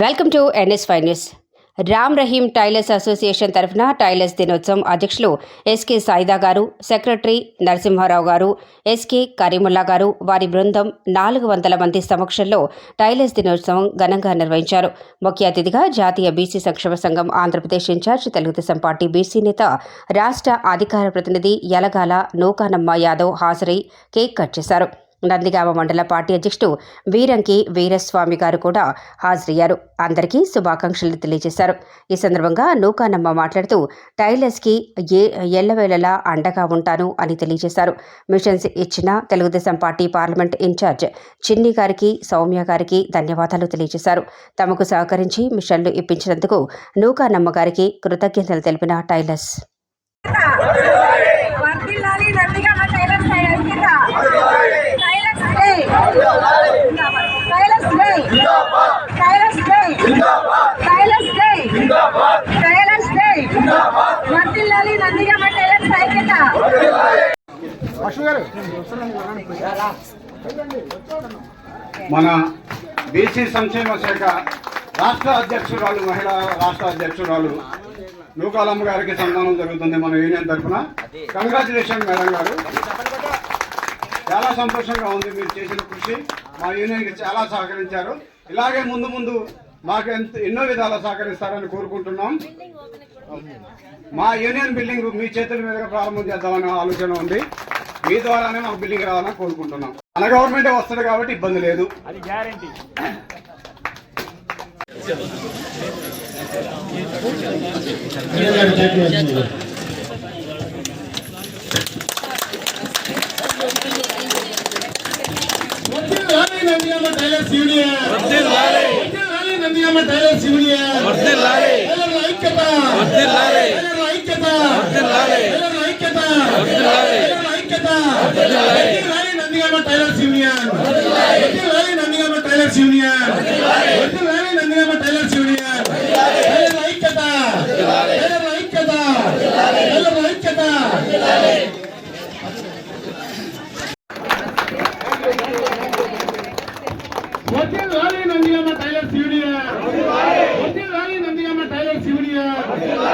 Welcome to NS five news. Ram Rahim tailors association తరఫున tailors దినోత్సవం అధ్యక్షులు SK Saida గారు సెక్రటరీ నరసింహారావు గారు ఎస్కే కరీముల్లా గారు వారి బృందం నాలుగు వందల మంది సమక్షంలో టైలర్స్ దినోత్సవం ఘనంగా నిర్వహించారు. ముఖ్య అతిథిగా జాతీయ బీసీ సంక్షేమ సంఘం Andhra Pradesh incharge Telugu Desam party BC నేత రాష్ట్ర అధికార ప్రతినిధి యలగాల నూకానమ్మ యాదవ్ హాజరై కేక్ కట్ చేశారు. నందిగామ మండల పార్టీ అధ్యక్షుడు వీరంకి వీరస్వామి గారు కూడా హాజరయ్యారు. అందరికీ శుభాకాంక్షలు తెలియజేశారు. ఈ సందర్భంగా నూకానమ్మ మాట్లాడుతూ టైలర్స్కి ఏ ఎల్లవేళలా అండగా ఉంటాను అని తెలియజేశారు. మిషన్స్ ఇచ్చిన తెలుగుదేశం పార్టీ పార్లమెంట్ ఇన్ఛార్జ్ చిన్ని గారికి సౌమ్య గారికి ధన్యవాదాలు తెలియజేశారు. తమకు సహకరించి మిషన్లు ఇప్పించినందుకు నూకానమ్మ గారికి కృతజ్ఞతలు తెలిపిన టైలర్స్ వర్ధిల్లాలి నందిగామ టైలర్స్ ఐక్యత tailors day tailors day tailors day tailors day tailors day వర్ధిల్లాలి నందిగామ టైలర్స్ ఐక్యత మన బీసీ సంక్షేమ శాఖ రాష్ట్ర అధ్యక్షురాలు మహిళా రాష్ట్ర అధ్యక్షురాలు నూకాలమ్మ గారికి సన్మానం జరుగుతుంది మన యూనియన్ తరఫున. కంగ్రాచులేషన్ మేడం గారు. చాలా సంతోషంగా ఉంది మీరు చేసిన కృషి. మా యూనియన్కి చాలా సహకరించారు. ఇలాగే ముందు ముందు మాకు ఎంత ఎన్నో విధాలా సహకరిస్తారని కోరుకుంటున్నాం. మా యూనియన్ బిల్డింగ్ మీ చేతుల మీదుగా ప్రారంభం చేద్దామనే ఆలోచన ఉంది. మీ ద్వారానే మాకు బిల్డింగ్ రావాలని కోరుకుంటున్నాం. మన గవర్నమెంటే వస్తుంది కాబట్టి ఇబ్బంది లేదు. అది గ్యారంటీ నందిగామ టైలర్స్ యూనియన్ ఐక్యత ఐక్యత ఐక్యత ಒತ್ತಿಲ್ ವಾಲಿ ನಂದಿಗಮ್ಮ ಟೈಲರ್ ಸಿವಿಲಿಯರ್ ಒತ್ತಿಲ್ ವಾಲಿ ನಂದಿಗಮ್ಮ ಟೈಲರ್ ಸಿವಿಲಿಯರ್